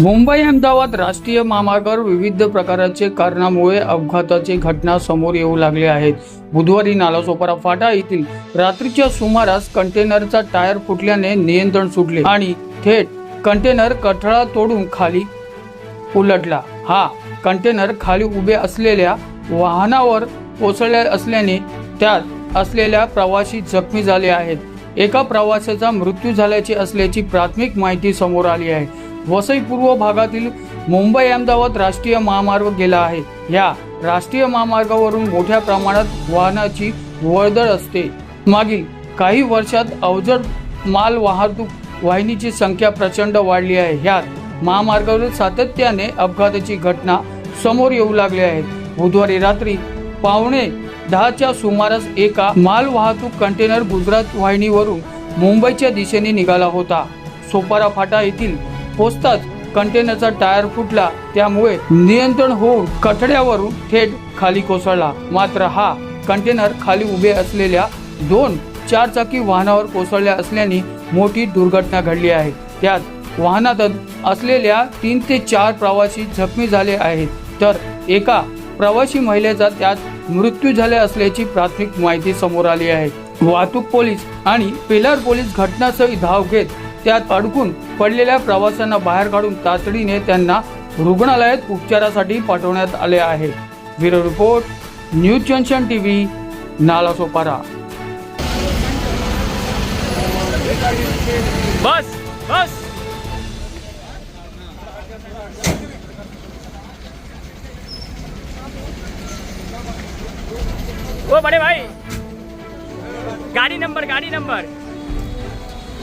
मुंबई अहमदाबाद राष्ट्रीय महामार्गावर विविध प्रकाराचे कारणामुळे अपघाताची घटना समोर येऊ लागले आहेत बुधवारी नालासोपारा फाटा येथील रात्रीच्या सुमारास कंटेनरचा टायर फुटल्याने नियंत्रण सुटले आणि थेट कंटेनर कठळा तोडून खाली उलटला. हा कंटेनर खाली उभे असलेल्या वाहनावर कोसळले असल्याने त्यात असलेल्या प्रवासी जखमी झाले आहेत. एका प्रवाशाचा मृत्यू झाल्याची असल्याची प्राथमिक माहिती समोर आली आहे. वसई पूर्व भागातील मुंबई अहमदाबाद राष्ट्रीय महामार्ग गेला आहे. या राष्ट्रीय महामार्गावरून मोठ्या प्रमाणात वाहनाची वर्दळ असते. मागील काही वर्षात अवजड माल वाहतूक वाहिनीची संख्या प्रचंड वाढली आहे. ह्यात महामार्गावरील सातत्याने अपघाताची घटना समोर येऊ लागली आहेत बुधवारी रात्री पावणे दहाच्या सुमारास एका माल वाहतूक कंटेनर गुजरात वाहिनीवरून मुंबईच्या दिशेने निघाला होता. सोपारा फाटा येथील पोचताच कंटेनरचा टायर फुटला त्यामुळे नियंत्रण होऊन कठड्यावरून थेट खाली कोसळला. मात्र हा कंटेनर खाली उभे असलेल्या दोन चारचाकी वाहनावर कोसळल्या असल्याने मोठी दुर्घटना घडली आहे. त्यात वाहनात असलेल्या तीन ते चार प्रवासी जखमी झाले आहेत. तर एका प्रवासी महिलेचा त्यात मृत्यू झाले असल्याची प्राथमिक माहिती समोर आली आहे. वाहतूक पोलीस आणि पिलर पोलीस घटनास्थळी धाव घेत त्यात अडकून पडलेल्या प्रवाशांना बाहेर काढून तातडीने त्यांना रुग्णालयात उपचारासाठी पाठवण्यात आले आहे. Bureau report news junction TV Nalasopara बस बस. ओ बड़े भाई. गाड़ी नंबर गाड़ी नंबर.